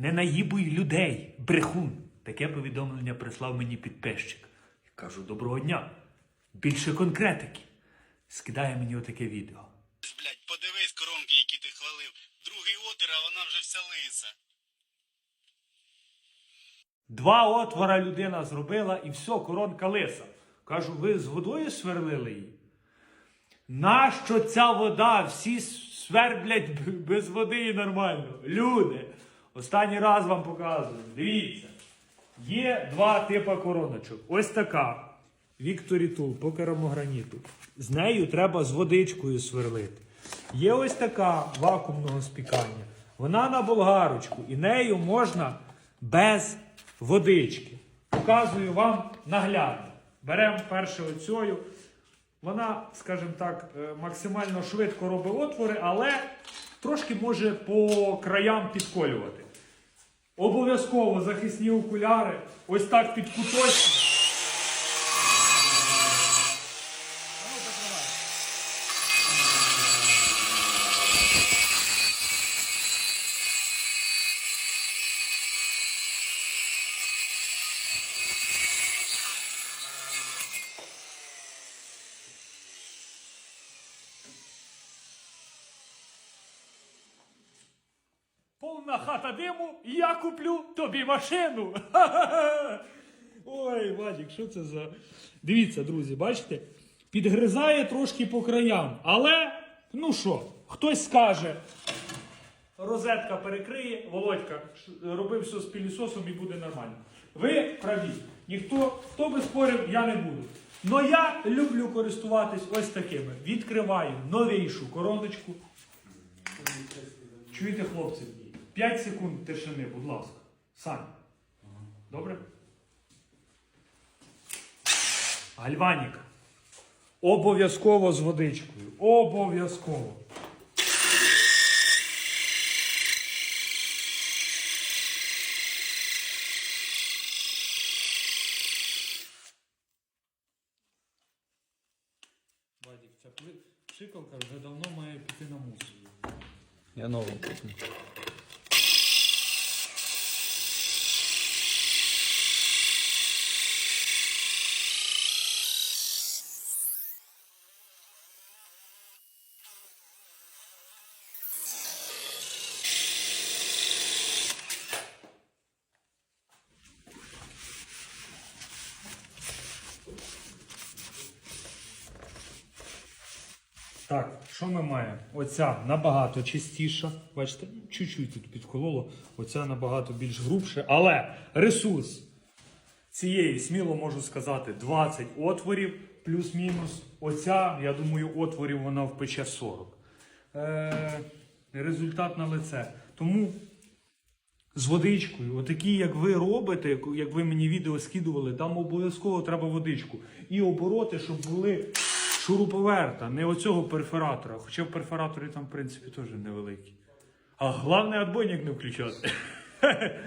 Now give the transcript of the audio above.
Не наїбуй людей, брехун. Таке повідомлення прислав мені підписчик. Кажу, доброго дня. Більше конкретики. Скидає мені отаке відео. Блять, подивись коронки, які ти хвалив. Другий отир, а вона вже вся лиса. Два отвора людина зробила і все, коронка лиса. Кажу, ви з водою сверлили її? Нащо ця вода? Всі сверблять без води і нормально. Люди, останній раз вам показую. Дивіться. Є два типи короночок. Ось така. Вікторі Тул по керамограніту. З нею треба з водичкою сверлити. Є ось така вакуумного спікання. Вона на болгарочку, і нею можна без водички. Показую вам наглядно. Беремо перше оцю. Вона, скажімо так, е, максимально швидко робить отвори, але трошки може по краям підколювати. Обов'язково захисні окуляри. Ось так під куточком. Повна хата диму, я куплю тобі машину. Ой, Вадік, що це за. Дивіться, друзі, бачите? Підгризає трошки по краям. Але, ну що, хтось скаже, розетка перекриє, Володька, ш- роби все з пілісосом і буде нормально. Ви праві. Ніхто, хто би спорив, я не буду. Но я люблю користуватись ось такими. Відкриваю новішу короночку. Чуєте, хлопці? 5 секунд тишини, будь ласка. Сань. Добре? Гальваніка. Обов'язково з водичкою. Обов'язково. Вадик, ця пшикалка вже давно має піти на мусор. Я нову куплю. Так, що ми маємо? Оця набагато чистіша. Бачите, чуть-чуть тут підкололо. Оця набагато більш грубше. Але ресурс цієї, сміло можу сказати, 20 отворів, плюс-мінус. Оця, я думаю, отворів вона впече 40. Е, результат на лице. Тому з водичкою, отакі, як ви робите, як ви мені відео скидували, там обов'язково треба водичку. І обороти, щоб були шуруповерта, не оцього перфоратора. Хоча в перфораторі там, в принципі, теж невеликі. А головне, отбойник не включати.